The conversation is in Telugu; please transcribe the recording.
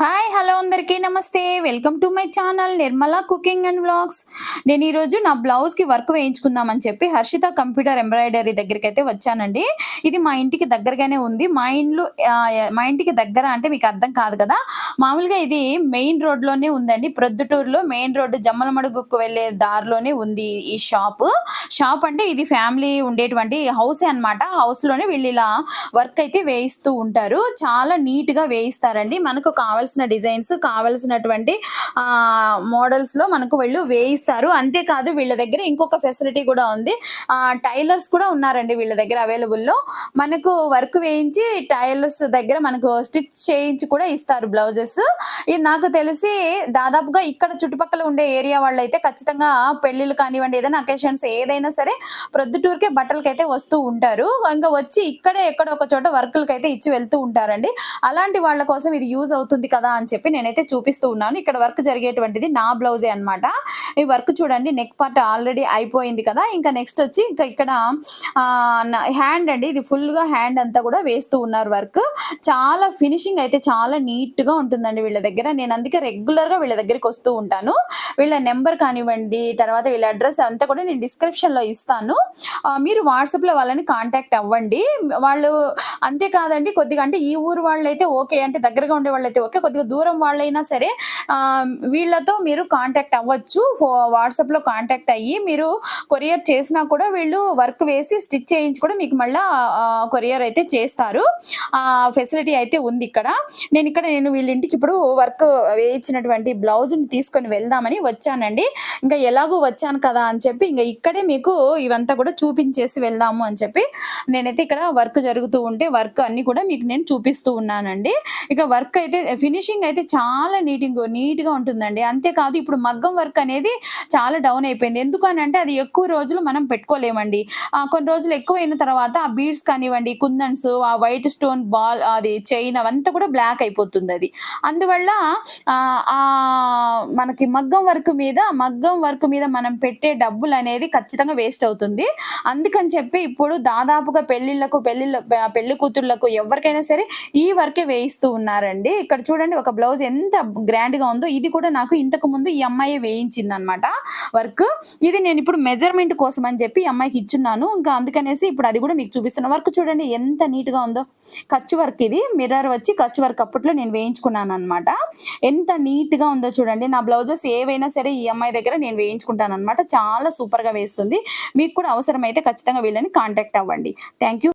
హాయ్ హలో అందరికీ నమస్తే. Welcome to my channel Nirmala cooking and vlogs నేను ఈరోజు నా బ్లౌజ్కి వర్క్ వేయించుకుందామని చెప్పి హర్షిత కంప్యూటర్ ఎంబ్రాయిడరీ దగ్గరికి అయితే వచ్చానండి. ఇది మా ఇంటికి దగ్గరగానే ఉంది. మా ఇంట్లో మా ఇంటికి దగ్గర అంటే మీకు అర్థం కాదు కదా. మామూలుగా ఇది మెయిన్ రోడ్లోనే ఉందండి. ప్రొద్దుటూరులో మెయిన్ రోడ్డు జమ్మలమడుగుకు వెళ్ళే దారిలోనే ఉంది ఈ షాప్ షాప్ అంటే ఇది ఫ్యామిలీ ఉండేటువంటి హౌస్ అనమాట హౌస్లోనే వీళ్ళు ఇలా వర్క్ అయితే వేయిస్తూ ఉంటారు. చాలా నీట్గా వేయిస్తారండి. మనకు కావాల్సిన డిజైన్స్ కావాల్సినటువంటి మోడల్స్లో మనకు వీళ్ళు వేయిస్తారు. అంతేకాదు వీళ్ళ దగ్గర ఇంకొక ఫెసిలిటీ కూడా ఉంది. టైలర్స్ కూడా ఉన్నారండి వీళ్ళ దగ్గర అవైలబుల్లో. మనకు వర్క్ వేయించి టైలర్స్ దగ్గర మనకు స్టిచ్ చేయించి కూడా ఇస్తారు బ్లౌజెస్. ఇది నాకు తెలిసి దాదాపుగా ఇక్కడ చుట్టుపక్కల ఉండే ఏరియా వాళ్ళు అయితే ఖచ్చితంగా పెళ్ళిళ్ళు కానివ్వండి ఏదైనా అకేషన్స్ ఏదైనా సరే ప్రొద్దుటూరుకే బట్టలకి అయితే వస్తూ ఉంటారు. ఇంకా వచ్చి ఇక్కడే ఎక్కడ ఒక చోట వర్కులకి అయితే ఇచ్చి వెళ్తూ ఉంటారండి. అలాంటి వాళ్ళ కోసం ఇది యూజ్ అవుతుంది కదా అని చెప్పి నేనైతే చూపిస్తూ ఉన్నాను. ఇక్కడ వర్క్ జరిగేటువంటిది నా బ్లౌజే అన్నమాట. ఈ వర్క్ చూడండి నెక్ పార్ట్ ఆల్రెడీ అయిపోయింది కదా. ఇంకా నెక్స్ట్ వచ్చి ఇంకా ఇక్కడ హ్యాండ్ అండి. ఇది ఫుల్గా గా హ్యాండ్ అంతా కూడా వేస్తూ ఉన్నారు వర్క్. చాలా ఫినిషింగ్ అయితే చాలా నీట్గా గా ఉంటుందండి వీళ్ళ దగ్గర. నేను అందుకే రెగ్యులర్గా గా వీళ్ళ దగ్గరికి వస్తూ ఉంటాను. వీళ్ళ నెంబర్ కానివ్వండి తర్వాత వీళ్ళ అడ్రస్ అంతా కూడా నేను డిస్క్రిప్షన్లో లో ఇస్తాను. మీరు వాట్సాప్లో వాళ్ళని కాంటాక్ట్ అవ్వండి. వాళ్ళు అంతేకాదండి కొద్దిగా అంటే ఈ ఊరు వాళ్ళైతే ఓకే అంటే దగ్గరగా ఉండే వాళ్ళైతే ఓకే. కొద్దిగా దూరం వాళ్ళైనా సరే వీళ్ళతో మీరు కాంటాక్ట్ అవ్వచ్చు. వాట్సాప్లో కాంటాక్ట్ అయ్యి మీరు కొరియర్ చేసినా కూడా వీళ్ళు వర్క్ వేసి స్టిచ్ చేయించి కూడా మీకు మళ్ళీ కొరియర్ అయితే చేస్తారు. ఆ ఫెసిలిటీ అయితే ఉంది ఇక్కడ. నేను ఇక్కడ నేను వీళ్ళ ఇంటికి ఇప్పుడు వర్క్ వేయించినటువంటి బ్లౌజ్ని తీసుకొని వెళ్దామని వచ్చానండి. ఇంకా ఎలాగూ వచ్చాను కదా అని చెప్పి ఇంకా ఇక్కడే మీకు ఇవంతా కూడా చూపించేసి వెళ్దాము అని చెప్పి నేనైతే ఇక్కడ వర్క్ జరుగుతూ ఉంటే వర్క్ అన్ని కూడా మీకు నేను చూపిస్తూ ఉన్నానండి. ఇక వర్క్ అయితే ఫినిషింగ్ అయితే చాలా నీటింగ్ నీట్గా ఉంటుందండి. అంతేకాదు ఇప్పుడు మగ్గం వర్క్ అనేది చాలా డౌన్ అయిపోయింది. ఎందుకనంటే అది ఎక్కువ రోజులు మనం పెట్టుకోలేమండి. కొన్ని రోజులు ఎక్కువ అయిన తర్వాత ఆ బీడ్స్ కానివ్వండి కుందన్స్ ఆ వైట్ స్టోన్ బాల్ అది చైన్ అవంతా కూడా బ్లాక్ అయిపోతుంది అది అందువల్ల ఆ మనకి మగ్గం వర్క్ మీద మగ్గం వర్క్ మీద మనం పెట్టే డబ్బులు అనేది ఖచ్చితంగా వేస్ట్ అవుతుంది. అందుకని చెప్పి ఇప్పుడు దాదాపుగా పెళ్ళిళ్ళకు పెళ్ళిళ్ళ పెళ్ళి కూతుర్లకు ఎవరికైనా సరే ఈ వర్కే వేయిస్తూ ఉన్నారండి. ఇక్కడ చూడండి ఒక బ్లౌజ్ ఎంత గ్రాండ్గా ఉందో ఇది కూడా నాకు ఇంతకు ముందు ఈ అమ్మాయి వేయించింది అనమాట వర్క్. ఇది నేను ఇప్పుడు మెజర్మెంట్ కోసం అని చెప్పి ఈ అమ్మాయికి ఇచ్చున్నాను. ఇంకా అందుకనేసి ఇప్పుడు అది కూడా మీకు చూపిస్తున్న. వర్క్ చూడండి ఎంత నీట్గా ఉందో. ఖర్చు వర్క్ ఇది. మిర్రర్ వచ్చి ఖర్చు వర్క్ అప్పట్లో నేను వేయించుకున్నాను అనమాట ఎంత నీట్గా ఉందో చూడండి. నా బ్లౌజెస్ ఏవైనా సరే ఈ అమ్మాయి దగ్గర నేను వేయించుకుంటాను అనమాట చాలా సూపర్గా వేస్తుంది. మీకు కూడా అవసరమైతే ఖచ్చితంగా వీళ్ళని కాంటాక్ట్ అవ్వండి. Thank you